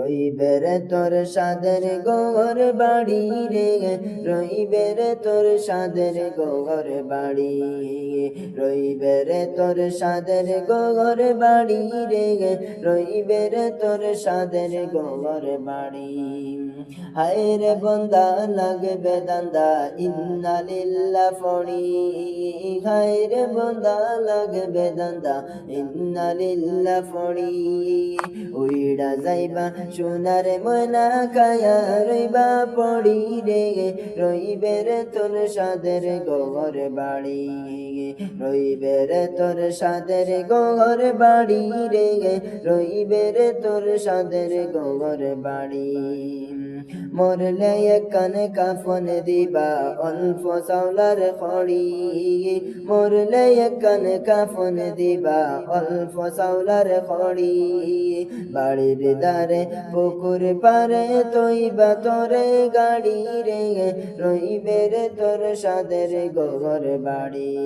রইবে রে তোর সাদের গোর বাড়ি রে, রইবে রে তোর সাদের গোর বাড়ি রইবে রে তোর সাদের গোর বাড়ি রে, রইবে রে তোর সাদের গোর বাড়ি। হায় বন্দা, লাগবে দান্দা, ইন্না লিল্লা ফড়ি। হায় বন্দা, লাগবে দান্দা, ইন্না লিল্লা ফড়ি। যাইবা, সোনার ময়না কায়া রইবা পড়ি রে রইবে রে তোর সাদের গোর বাড়ি। রইবে রে তোর সাদের গোর বাড়ি রে রইবে রে তোর সাদের গোর বাড়ি। মরলে কান কাফন দিবা, অল্প সাউলার খড়ি। মরলে কান কাফন দিবা, অল্প সাউলার খড়ি। বাড়ির দ্বারে পুকুর পারে তৈবা তোরে গাড়ি রে। রইবে রে তোর সাদের গোর বাড়ি।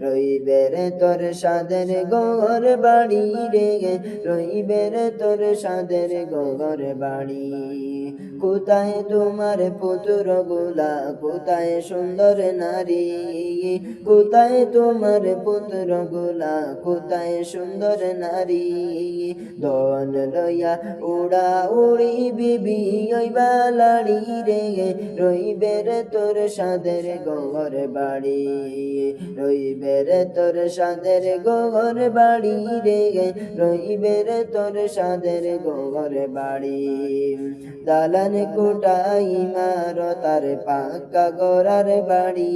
রইবে রে তোর সাদের গোর বাড়ি রে। রইবে রে তোর সাদের গোর বাড়ি। কোথায় তোমার পুতুর গোলা, কোথায় সুন্দর নারী? কোথায় তোমার পুত্র গোলা, কোথায় সুন্দর নারী? দন লইয়া উড়া উড়ি বিবি ওইবা লাড়ি রে। রইবে রে তোর সাদের গোর বাড়ি, রইবে রে তোর সাদের গোর বাড়ি রে। রইবে রে তোর সাদের গোর বাড়ি, দালান কোটাই মারো তার পাকা গোরার বাড়ি।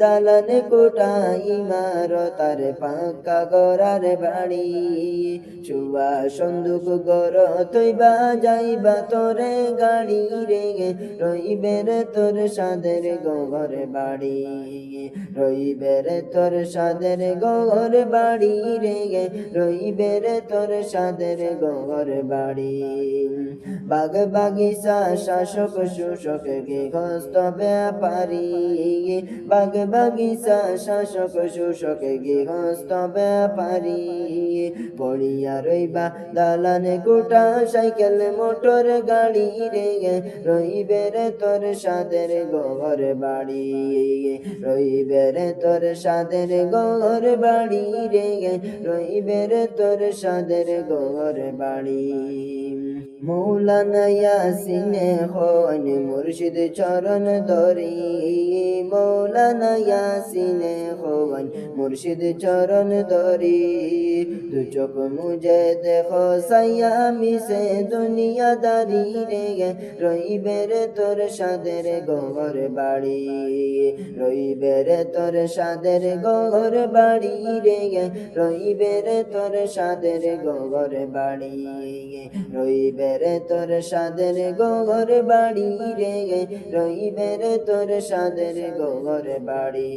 দালান কোটাই মারো তার পাকা গোরার বাড়ি, চুয়া সন্দুক গর তৈবা যাইবা তোরে গাড়ি রে। রইবে রে তোর সাদের গোঘর বাড়ি। রইবে রে তোর সাদের গোঘর বাড়ি রে। রইবে রে তোর সাদের গোঘর বাড়ি। বাগ বাগিচা, শাসক শোষক গৃহস্থ ব্যাপারী। বাগ বাগিচা, শাসক শোষক গৃহস্থ ব্যাপারী। পড়িয়া রইবা দালানে গোটা সাইকেল, মোটর গাড়ি রে। রইবে রে তোর সাদের গোর বাড়ি রইবে রে তোর সাদের গোর বাড়ি রে। রইবে রে তোর সাদের গোর বাড়ি। মৌলানা ইয়াসিনে হন মুর্শিদ চরণ ধরি। মৌলানা ইয়াসিনে হন মুর্শিদ চরণ ধরি। দু চোখ মুঝে দেখো সাইয়া মিশে দুনিয়া দারি রে রইবে রে তোর সাদের গোর বাড়ি, রইবে রে তোর সাদের গোর বাড়ি রে রইবে রে তোর সাদের গোর বাড়ি, রইবে রে তোর সাদের গোর বাড়ি রে রইবে রে তোর সাদের গোর বাড়ি।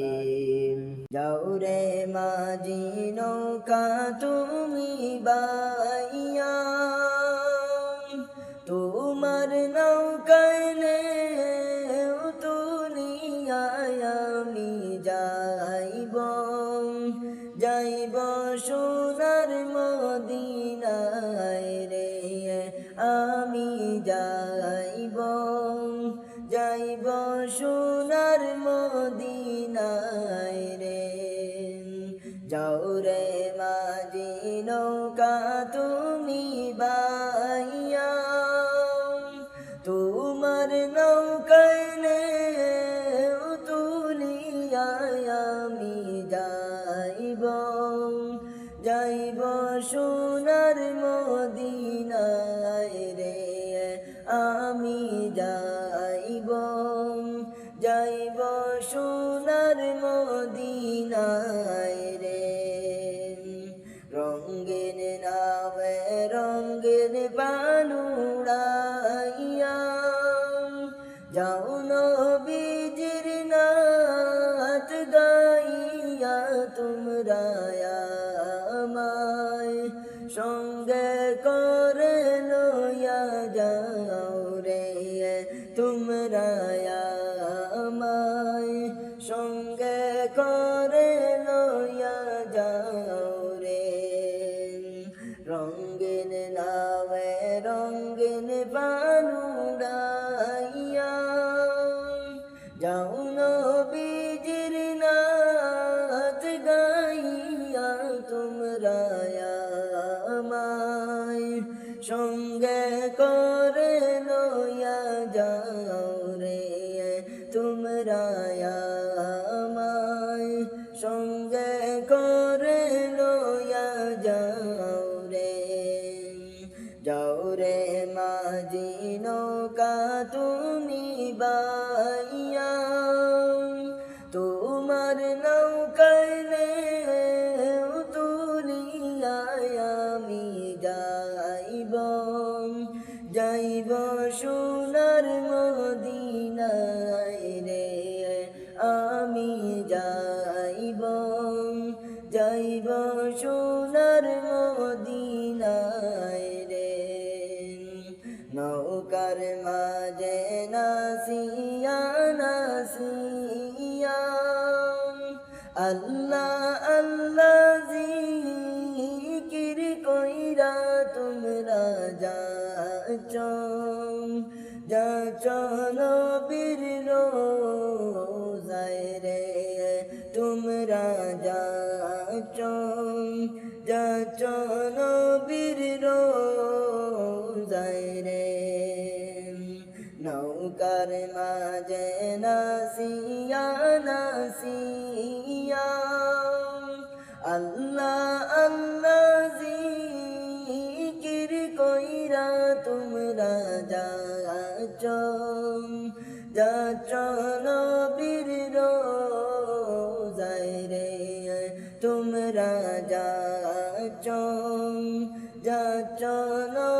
যাও রে মাঝি নৌকা তুমি বাইয়া। তোমার নৌকায় আমি যাইব। যাইব সোনার মদিনায় রে, আমি যাইব। যাইব সোনার মদিনায় রে, যাও রে তুমি বাইয়া তোমার নৌকায় যাও নবীজির নাথ গাইয়া তোমরা আমায় সঙ্গে করে লইয়া যাও রে তোমরা আমায় সঙ্গে করে লইয়া যাও রে রঙ্গিন নামে রঙ রঙ্গিন বানুড়াইয়া সঙ্গে করে লইয়া যাও রে, তোমরা সঙ্গে করে লইয়া যাও রে। যাও রে মাঝি নৌকা তুমি বাইয়া কইরা তোমরা যাচ যাচ নবীর রোজায় রে, তোমরা যাচ যাচ নবীর রোজায় রে, নৌকার মাঝে নাসিয়া নাসিয়া। আল্লাহ যাচ যাচ নবীর রোজায় রে তোমরা যাচ যাচ নবীর